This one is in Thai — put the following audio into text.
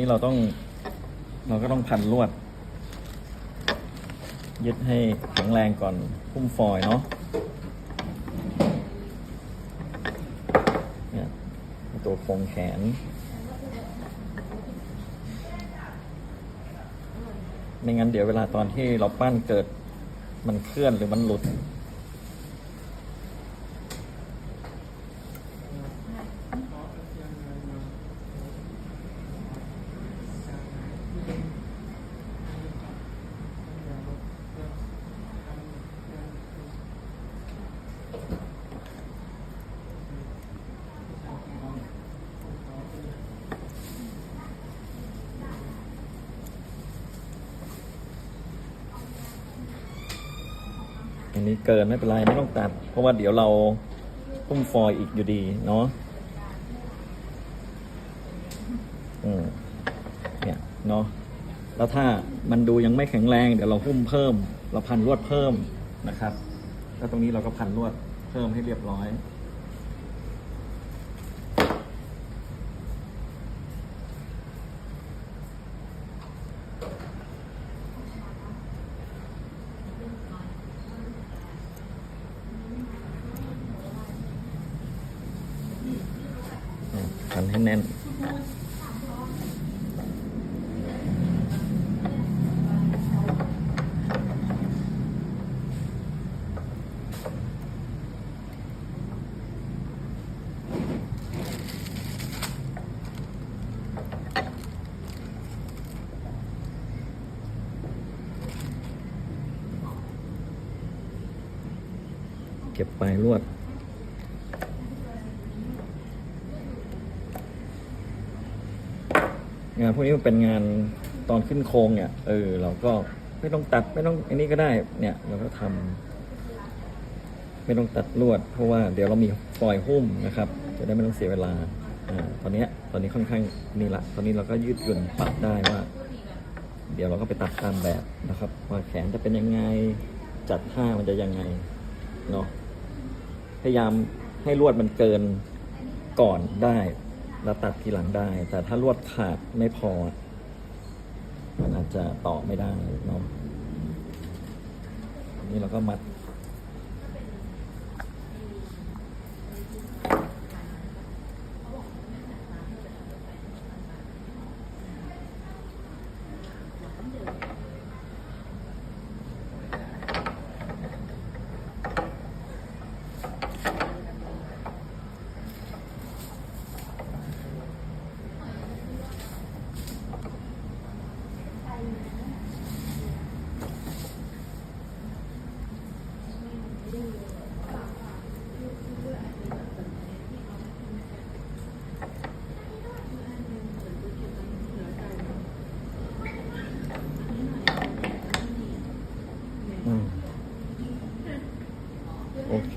นี่เราต้องเราก็ต้องพันลวด ยึดให้แข็งแรงก่อนพุ่มฟอยเนาะเนี่ยตัวโครงแขน ไม่งั้นเดี๋ยวเวลาตอนที่เราปั้นเกิดมันเคลื่อนหรือมันหลุด อันนี้เกินไม่เป็นไรไม่ต้องตัด เพราะว่าเดี๋ยวเราพุ่มฟอยอีกอยู่ดีเนาะอืมเนี่ยเนาะแล้วถ้ามันดูยังไม่แข็งแรง เดี๋ยวเราหุ้มเพิ่ม เราพันลวดเพิ่มนะครับ แล้วตรงนี้เราก็พันลวดเพิ่มให้เรียบร้อย พันให้แน่นเก็บปลายลวด งานพวกนี้มันเป็นงานตอนขึ้นโครงเนี่ย เออ เราก็ไม่ต้องตัดไม่ต้องอันนี้ก็ได้ เนี่ย เราก็ทำไม่ต้องตัดลวด เพราะว่าเดี๋ยวเรามีฟอยหุ้มนะครับ จะได้ไม่ต้องเสียเวลาอ่าตอนนี้ตอนนี้ค่อนข้างนี่ละ ตอนนี้เราก็ยืดหยุ่นปรับได้ว่า เดี๋ยวเราก็ไปตัดตามแบบนะครับว่าแขนจะเป็นยังไงจัดท่ามันจะยังไงเนาะพยายามให้ลวดมันเกินก่อนได้ แล้วตัดทีหลังได้ แต่ถ้าลวดขาดไม่พอ มันอาจจะต่อไม่ได้เนาะนี่เราก็มัด โอเค